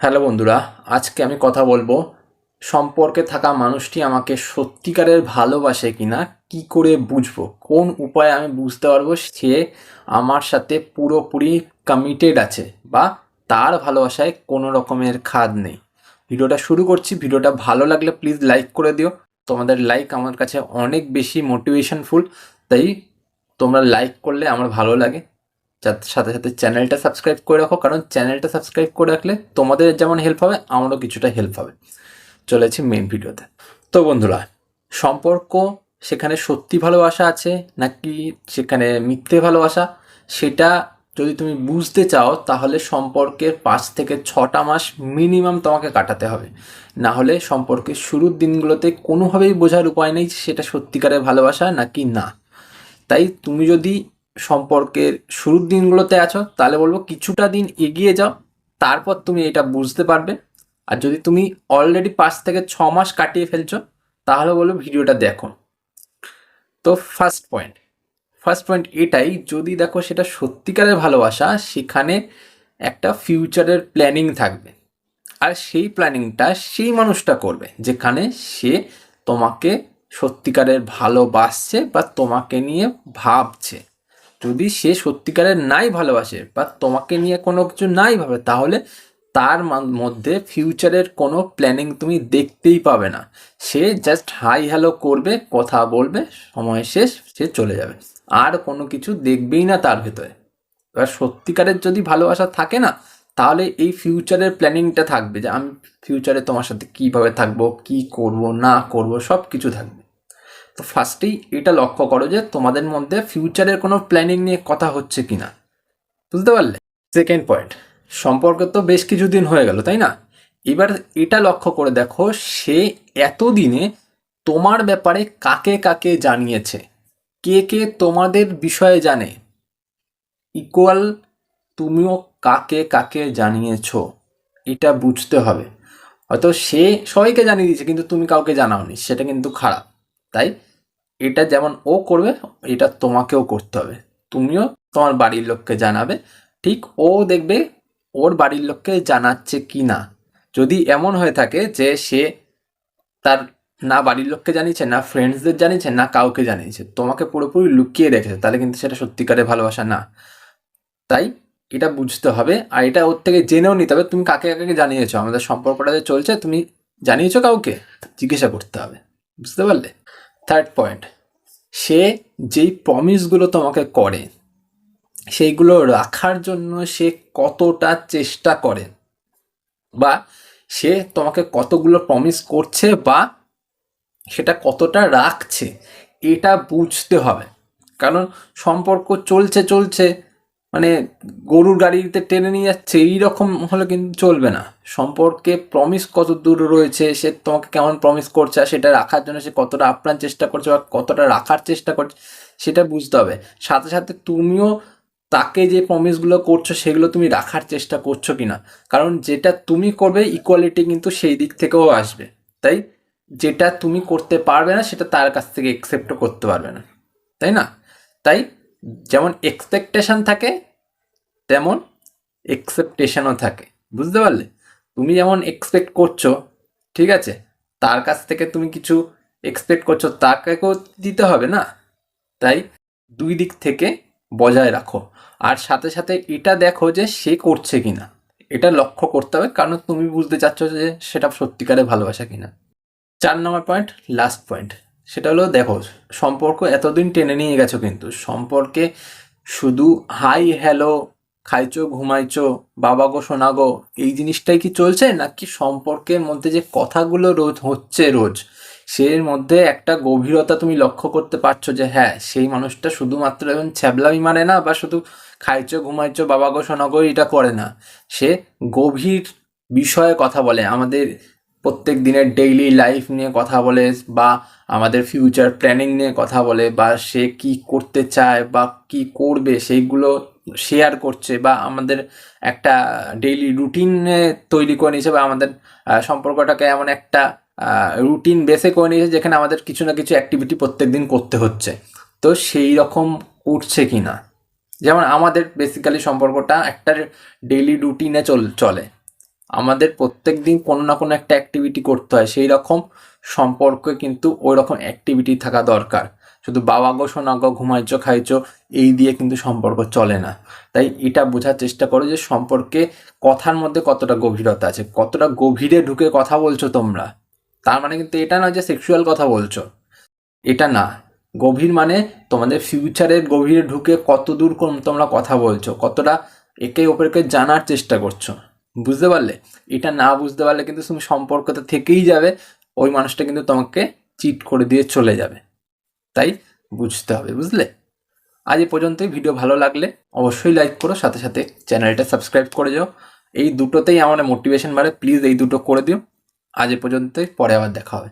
Hello বন্ধুরা, আজকে আমি কথা বলব সম্পর্কে থাকা মানুষটি আমাকে সত্যিকারের ভালোবাসে কিনা, কি করে বুঝব, কোন উপায়ে আমি বুঝতে পারব সে আমার সাথে পুরোপুরি কমিটেড আছে বা তার ভালোবাসায় কোনো রকমের খাদ নেই। ভিডিওটা শুরু করছি, ভিডিওটা ভালো লাগলে প্লিজ লাইক করে দিও। তোমাদের লাইক আমার কাছে অনেক বেশি মোটিভেশনফুল তাই তোমরা লাইক করলে আমার ভালো লাগে। যার সাথে সাথে চ্যানেলটা সাবস্ক্রাইব করে রাখো, কারণ চ্যানেলটা সাবস্ক্রাইব করে রাখলে তোমাদের যেমন হেল্প হবে, আমারও কিছুটা হেল্প হবে। চলেছি মেন ভিডিওতে। তো বন্ধুরা, সম্পর্ক, সেখানে সত্যি ভালোবাসা আছে নাকি সেখানে মিথ্যে ভালোবাসা? সেটা যদি তুমি বুঝতে চাও, তাহলে সম্পর্কের পাঁচ থেকে ছটা মাস মিনিমাম তোমাকে কাটাতে হবে। না হলে সম্পর্কের শুরুর দিনগুলোতে কোনোভাবেই বোঝার উপায় নেই সেটা সত্যিকারের ভালোবাসা নাকি না। তাই তুমি যদি সম্পর্কের শুরুর দিনগুলোতে আছো, তাহলে বলব কিছুটা দিন এগিয়ে যাও, তারপর তুমি এটা বুঝতে পারবে। আর যদি তুমি অলরেডি পাঁচ থেকে ছ মাস কাটিয়ে ফেলছো, তাহলে বলব ভিডিওটা দেখো। তো ফার্স্ট পয়েন্ট ফার্স্ট পয়েন্ট এটাই, যদি দেখো সেটা সত্যিকারের ভালোবাসা, সেখানে একটা ফিউচারের প্ল্যানিং থাকবে। আর সেই প্ল্যানিংটা সেই মানুষটা করবে, যেখানে সে তোমাকে সত্যিকারের ভালোবাসছে বা তোমাকে নিয়ে ভাবছে। যদি সে সত্যিকারের নাই ভালোবাসে বা তোমাকে নিয়ে কোনো কিছু নাই ভাবে, তাহলে তার মধ্যে ফিউচারের কোনো প্ল্যানিং তুমি দেখতেই পাবে না। সে জাস্ট হাই হ্যালো করবে, কথা বলবে, সময় শেষ, সে চলে যাবে। আর কোনো কিছু দেখবেই না তার ভেতরে। এবার সত্যিকারের যদি ভালোবাসা থাকে না, তাহলে এই ফিউচারের প্ল্যানিংটা থাকবে যে আমি ফিউচারে তোমার সাথে কীভাবে থাকব, কি করব, না করব সব কিছু থাকবে। তো ফার্স্টেই এটা লক্ষ্য করো যে তোমাদের মধ্যে ফিউচারের কোনো প্ল্যানিং নিয়ে কথা হচ্ছে কি না বুঝতে পারলে? সেকেন্ড পয়েন্ট সম্পর্ক তো বেশ কিছুদিন হয়ে গেল, তাই না? এবার এটা লক্ষ্য করে দেখো, সে এতদিনে তোমার ব্যাপারে কাকে কাকে জানিয়েছে? কে কে তোমাদের বিষয়ে জানে? ইকুয়াল তুমিও কাকে কাকে জানিয়েছো? এটা বুঝতে হবে। হয়তো সে সবাইকে জানিয়ে দিয়েছে, কিন্তু তুমি কাউকে জানাওনি, সেটা কিন্তু খারাপ, তাই? এটা যেমন ও করবে, এটা তোমাকেও করতে হবে। তুমিও তোমার বাড়ির লোককে জানাবে, ঠিক ও দেখবে ওর বাড়ির লোককে জানাচ্ছে কি না যদি এমন হয়ে থাকে যে সে তার না বাড়ির লোককে জানিয়েছে, না ফ্রেন্ডসদের জানিয়েছে, না কাউকে জানিয়েছে, তোমাকে পুরোপুরি লুকিয়ে রেখেছে, তাহলে কিন্তু সেটা সত্যিকারের ভালোবাসা না। তাই এটা বুঝতে হবে, আর এটা ওর থেকে জেনেও নিতে হবে, তুমি কাকে কাকে জানিয়েছো? আমাদের সম্পর্কটা যে চলছে, তুমি জানিয়েছো কাউকে? জিজ্ঞাসা করতে হবে। বুঝতে পারলে? থার্ড পয়েন্ট সে যেই প্রমিসগুলো তোমাকে করে, সেইগুলো রাখার জন্য সে কতটা চেষ্টা করে, বা সে তোমাকে কতগুলো প্রমিস করছে বা সেটা কতটা রাখছে, এটা বুঝতে হবে। কারণ সম্পর্ক চলছে চলছে মানে গরুর গাড়িতে টেনে নিয়ে যাচ্ছে, এইরকম হলে কিন্তু চলবে না। সম্পর্কে প্রমিস কত দূর রয়েছে, সে তোমাকে কেমন প্রমিস করছে আর সেটা রাখার জন্য সে কতটা আপ্রাণ চেষ্টা করছে বা কতটা রাখার চেষ্টা করছে, সেটা বুঝতে হবে। সাথে সাথে তুমিও তাকে যে প্রমিসগুলো করছ, সেগুলো তুমি রাখার চেষ্টা করছ কি না কারণ যেটা তুমি করবে ইকুয়ালিটি কিন্তু সেই দিক থেকেও আসবে। তাই? যেটা তুমি করতে পারবে না, সেটা তার কাছ থেকে একসেপ্টও করতে পারবে না। তাই না? তাই যেমন এক্সপেকটেশন থাকে, তেমন এক্সেপ্টেশনও থাকে। বুঝতে পারলে? তুমি যেমন এক্সপেক্ট করছ, ঠিক আছে? তার কাছ থেকে তুমি কিছু এক্সপেক্ট করছ, তাকেও দিতে হবে না? তাই দুই দিক থেকে বজায় রাখো। আর সাথে সাথে এটা দেখো যে সে করছে কিনা। এটা লক্ষ্য করতে হবে, কারণ তুমি বুঝতে চাচ্ছ যে সেটা সত্যিকারে ভালোবাসা কিনা। চার নম্বর পয়েন্ট লাস্ট পয়েন্ট সেটা হলো, দেখো, সম্পর্ক এতদিন টেনে নিয়ে গেছো কিন্তু। সম্পর্কে শুধু হাই, হ্যালো, খাইছো, ঘুমাইছো, বাবা গো শোনা গো, এই জিনিসটাই কি চলছে? নাকি সম্পর্কের মধ্যে যে কথাগুলো রোজ হচ্ছে রোজ, সেই মধ্যে একটা গভীরতা তুমি লক্ষ্য করতে পারছ যে হ্যাঁ সেই মানুষটা শুধুমাত্র এখন ছ্যাবলামি মানে না, বা শুধু খাইছো, ঘুমাইছো, বাবা গো শোনা গো, এটা করে না। সে গভীর বিষয়ে কথা বলে। আমাদের প্রত্যেক দিনের ডেইলি লাইফ নিয়ে কথা বলে বা আমাদের ফিউচার প্ল্যানিং নিয়ে কথা বলে বা সে কি করতে চায় বা কি করবে সেইগুলো শেয়ার করছে বা আমাদের একটা ডেইলি রুটিনে তৈরি করে নিয়েছে বা আমাদের সম্পর্কটাকে এমন একটা রুটিন বেসে করে নিয়েছে যেখানে আমাদের কিছু না কিছু অ্যাক্টিভিটি প্রত্যেক দিন করতে হচ্ছে। তো সেই রকম উঠছে কি না যেমন আমাদের বেসিক্যালি সম্পর্কটা একটা ডেইলি রুটিনে চল, চলে। আমাদের প্রত্যেক দিন কোনো না কোনো একটা অ্যাক্টিভিটি করতে হয়। সেই রকম সম্পর্কে কিন্তু ওই রকম অ্যাক্টিভিটি থাকা দরকার। শুধু বাবা গো শোনা গো, ঘুমাইছো, খাইছো, এই দিয়ে কিন্তু সম্পর্ক চলে না। তাই এটা বোঝার চেষ্টা করো যে সম্পর্কে কথার মধ্যে কতটা গভীরতা আছে। কতটা গভীরে ঢুকে কথা বলছো তোমরা। তার মানে কিন্তু এটা নয় যে সেক্সুয়াল কথা বলছো। এটা না। গভীর মানে তোমাদের ফিউচারের গভীরে ঢুকে কত দূর তোমরা কথা বলছো। কতটা একে অপরকে জানার চেষ্টা করছ। বুঝতে পারলে? এটা না বুঝতে পারলে কিন্তু তুমি সম্পর্কতে থেকেই যাবে, ওই মানুষটা কিন্তু তোমাকে চিট করে দিয়ে চলে যাবে। তাই বুঝতে হবে, বুঝলে? আজ এ পর্যন্তই, ভিডিও ভালো লাগলে অবশ্যই লাইক করো, সাথে সাথে চ্যানেলটা সাবস্ক্রাইব করে যাও। এই দুটোতেই আমার মোটিভেশন বাড়ে প্লিজ এই দুটো করে দিও। আজ এ পর্যন্তই, পরে আবার দেখা হবে।